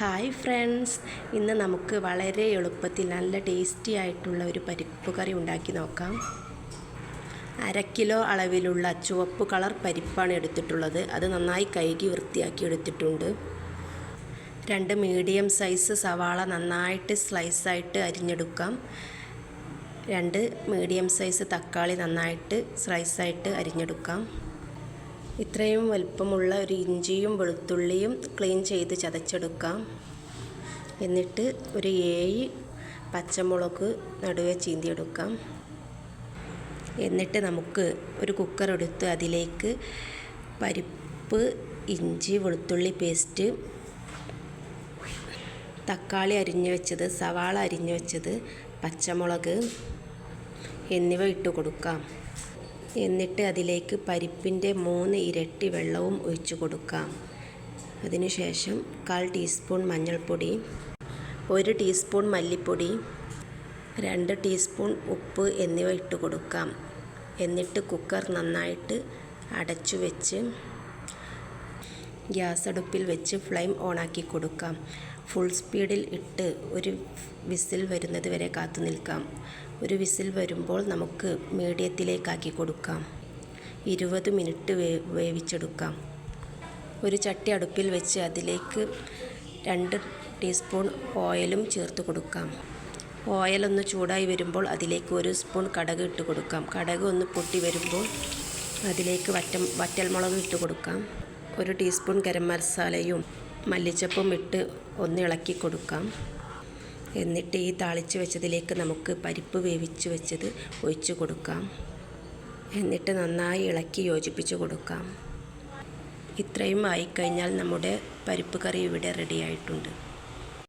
Hi friends. ഇന്ന് നമുക്ക് വളരെ എളുപ്പത്തിൽ നല്ല ടേസ്റ്റി ആയിട്ടുള്ള ഒരു പരിപ്പ് കറി ഉണ്ടാക്കി നോക്കാം. അര കിലോ അളവിലുള്ള ചുവപ്പ് കളർ പരിപ്പാണ് എടുത്തിട്ടുള്ളത്. അത് നന്നായി കഴുകി വൃത്തിയാക്കി എടുത്തിട്ടുണ്ട്. രണ്ട് മീഡിയം സൈസ് സവാള നന്നായിട്ട് സ്ലൈസായിട്ട് അരിഞ്ഞെടുക്കാം. രണ്ട് മീഡിയം സൈസ് തക്കാളി നന്നായിട്ട് സ്ലൈസായിട്ട് അരിഞ്ഞെടുക്കാം. ഇത്രയും വലുപ്പമുള്ള ഒരു ഇഞ്ചിയും വെളുത്തുള്ളിയും ക്ലീൻ ചെയ്ത് ചതച്ചെടുക്കാം. എന്നിട്ട് ഒരു ഏഴ് പച്ചമുളക് നടുവെ ചീന്തിയെടുക്കാം. എന്നിട്ട് നമുക്ക് ഒരു കുക്കർ എടുത്ത് അതിലേക്ക് പരിപ്പ് ഇഞ്ചി വെളുത്തുള്ളി പേസ്റ്റ് തക്കാളി അരിഞ്ഞു വെച്ചത് സവാള അരിഞ്ഞു വെച്ചത് പച്ചമുളക് എന്നിവ ഇട്ട് കൊടുക്കാം. എന്നിട്ട് അതിലേക്ക് പരിപ്പിന്റെ മൂന്ന് ഇരട്ടി വെള്ളവും ഒഴിച്ചു കൊടുക്കാം. അതിനുശേഷം കാൽ ടീസ്പൂൺ മഞ്ഞൾപ്പൊടി ഒരു ടീസ്പൂൺ മല്ലിപ്പൊടി രണ്ട് ടീസ്പൂൺ ഉപ്പ് എന്നിവ ഇട്ട് കൊടുക്കാം. എന്നിട്ട് കുക്കർ നന്നായിട്ട് അടച്ചു വെച്ച് ഗ്യാസ് അടുപ്പിൽ വെച്ച് ഫ്ലെയിം ഓണാക്കി കൊടുക്കാം. ഫുൾ സ്പീഡിൽ ഇട്ട് ഒരു വിസിൽ വരുന്നത് വരെ കാത്തു നിൽക്കാം. ഒരു വിസിൽ വരുമ്പോൾ നമുക്ക് മീഡിയത്തിലേക്കാക്കി കൊടുക്കാം. ഇരുപത് മിനിറ്റ് വേ വേവിച്ചെടുക്കാം. ഒരു ചട്ടി അടുപ്പിൽ വെച്ച് അതിലേക്ക് രണ്ട് ടീസ്പൂൺ ഓയിലും ചേർത്ത് കൊടുക്കാം. ഓയിലൊന്ന് ചൂടായി വരുമ്പോൾ അതിലേക്ക് ഒരു സ്പൂൺ കടക് ഇട്ട് കൊടുക്കാം. കടക് ഒന്ന് പൊട്ടി വരുമ്പോൾ അതിലേക്ക് വറ്റ വറ്റൽമുളക് ഇട്ട് കൊടുക്കാം. ഒരു ടീസ്പൂൺ ഗരം മസാലയും മല്ലിച്ചപ്പും ഇട്ട് ഒന്ന് ഇളക്കി കൊടുക്കാം. എന്നിട്ട് ഈ താളിച്ച് വെച്ചതിലേക്ക് നമുക്ക് പരിപ്പ് വേവിച്ച് വെച്ചത് ഒഴിച്ച് കൊടുക്കാം. എന്നിട്ട് നന്നായി ഇളക്കി യോജിപ്പിച്ച് കൊടുക്കാം. ഇത്രയും ആയിക്കഴിഞ്ഞാൽ നമ്മുടെ പരിപ്പ് കറി ഇവിടെ റെഡി ആയിട്ടുണ്ട്.